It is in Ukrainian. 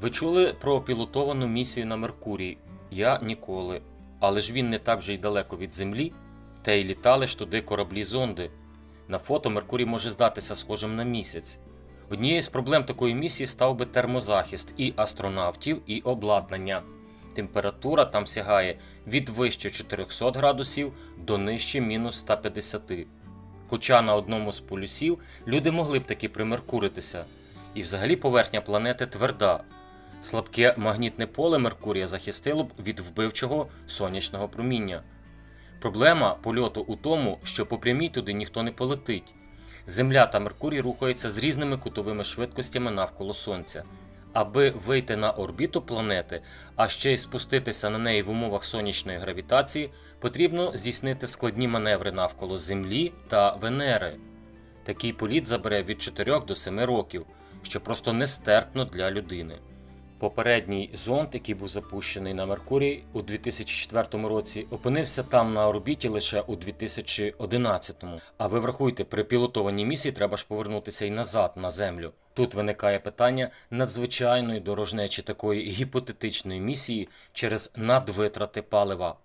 Ви чули про пілотовану місію на Меркурій? Я ніколи. Але ж він не так вже й далеко від Землі, та й літали ж туди кораблі зонди. На фото Меркурій може здатися схожим на місяць. Однією з проблем такої місії став би термозахист і астронавтів, і обладнання. Температура там сягає від вище 400 градусів до нижче мінус 150. Хоча на одному з полюсів люди могли б таки примеркуритися. І взагалі поверхня планети тверда. Слабке магнітне поле Меркурія захистило б від вбивчого сонячного проміння. Проблема польоту у тому, що по прямій туди ніхто не полетить. Земля та Меркурій рухаються з різними кутовими швидкостями навколо Сонця. Аби вийти на орбіту планети, а ще й спуститися на неї в умовах сонячної гравітації, потрібно здійснити складні маневри навколо Землі та Венери. Такий політ забере від 4 до 7 років, що просто нестерпно для людини. Попередній зонд, який був запущений на Меркурій у 2004 році, опинився там на орбіті лише у 2011. А ви врахуйте, при пілотованій місії треба ж повернутися і назад на Землю. Тут виникає питання надзвичайної дорожнечі такої гіпотетичної місії через надвитрати палива.